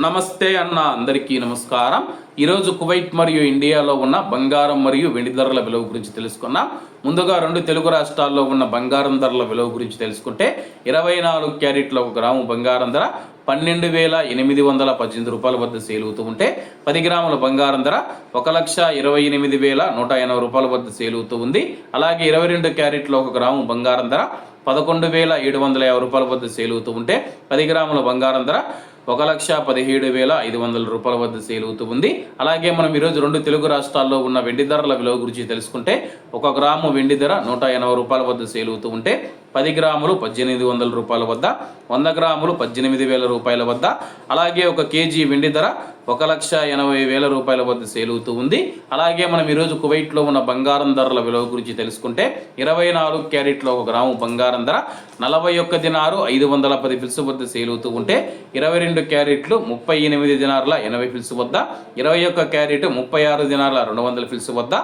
నమస్తే అన్న అందరికీ నమస్కారం. ఈరోజు కువైట్ మరియు ఇండియాలో ఉన్న బంగారం మరియు వెండి ధరల విలువ గురించి తెలుసుకున్నాం ముందుగా రెండు తెలుగు రాష్ట్రాల్లో ఉన్న బంగారం ధరల విలువ గురించి తెలుసుకుంటే ఇరవై నాలుగు క్యారెట్ల ఒక గ్రాము బంగారం ధర పన్నెండు వేల ఎనిమిది వందల పద్దెనిమిది రూపాయల వద్ద సేల్ అవుతూ ఉంటే పది గ్రాముల బంగారం ధర ఒక లక్ష ఇరవై ఎనిమిది వేల నూట ఎనభై రూపాయల వద్ద సేల్ అవుతూ ఉంది. అలాగే ఇరవై రెండు క్యారెట్ల ఒక గ్రాము బంగారం ధర పదకొండు వేల ఏడు వందల యాభై రూపాయల వద్ద సేల్ అవుతూ ఉంటే పది గ్రాముల బంగారం ధర ఒక లక్ష పదిహేడు వేల ఐదు వందల రూపాయల వద్ద సేల్ అవుతూ ఉంది. అలాగే మనం ఈరోజు రెండు తెలుగు రాష్ట్రాల్లో ఉన్న వెండి ధరల విలువ గురించి తెలుసుకుంటే ఒక గ్రాము వెండి ధర నూట ఎనభై రూపాయల వద్ద సేల్ అవుతూ ఉంటే పది గ్రాములు పద్దెనిమిది వందల రూపాయల వద్ద వంద గ్రాములు పద్దెనిమిది వేల రూపాయల వద్ద అలాగే ఒక కేజీ వెండి ధర ఒక లక్ష ఎనభై వేల రూపాయల వద్ద సేల్ అవుతూ ఉంది. అలాగే మనం ఈరోజు కువైట్లో ఉన్న బంగారం ధరల విలువ గురించి తెలుసుకుంటే ఇరవై నాలుగు క్యారెట్ల ఒక గ్రాము బంగారం ధర నలభై ఒక్క దినారు ఐదు వందల పది ఫిల్స్ వద్ద సేల్ అవుతూ ఉంటే ఇరవై రెండు క్యారెట్లు ముప్పై ఎనిమిది దినారుల ఎనభై ఫిల్స్ వద్ద ఇరవై ఒక్క క్యారెట్ ముప్పై ఆరు దినారుల రెండు వందల ఫిల్స్ వద్ద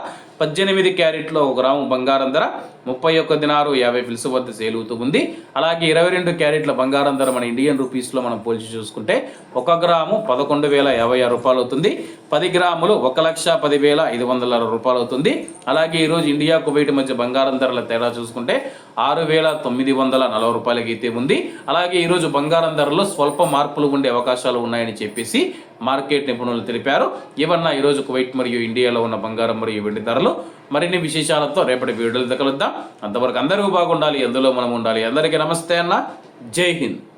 పద్దెనిమిది క్యారెట్లో ఒక గ్రాము బంగారం ధర ముప్పై ఒక్క దినారు యాభై ఫిల్స్ వద్ద సేల్ అవుతూ ఉంది. అలాగే ఇరవై రెండు క్యారెట్ల బంగారం ధర మన ఇండియన్ రూపీస్లో మనం పోల్చి చూసుకుంటే ఒక గ్రాము పదకొండు వేల యాభై ఆరు రూపాయలు అవుతుంది. పది గ్రాములు ఒక లక్ష పదివేల ఐదు వందల రూపాయలు అవుతుంది. అలాగే ఈరోజు ఇండియా కువైట్ మధ్య బంగారం ధరల తేడా చూసుకుంటే ఆరు వేల తొమ్మిది వందల నలభై రూపాయలకి అయితే ఉంది. అలాగే ఈరోజు బంగారం ధరలో స్వల్ప మార్పులు ఉండే అవకాశాలు ఉన్నాయని చెప్పేసి మార్కెట్ నిపుణులు తెలిపారు. ఇవన్న ఈరోజు కువైట్ మరియు ఇండియాలో ఉన్న బంగారం మరియు వెండి ధరలు మరిన్ని విశేషాలతో రేపటి వీడియోలు కలుద్దాం. అంతవరకు అందరూ బాగుండాలి ఎందులో మనం ఉండాలి. అందరికీ నమస్తే అన్న. జై హింద్.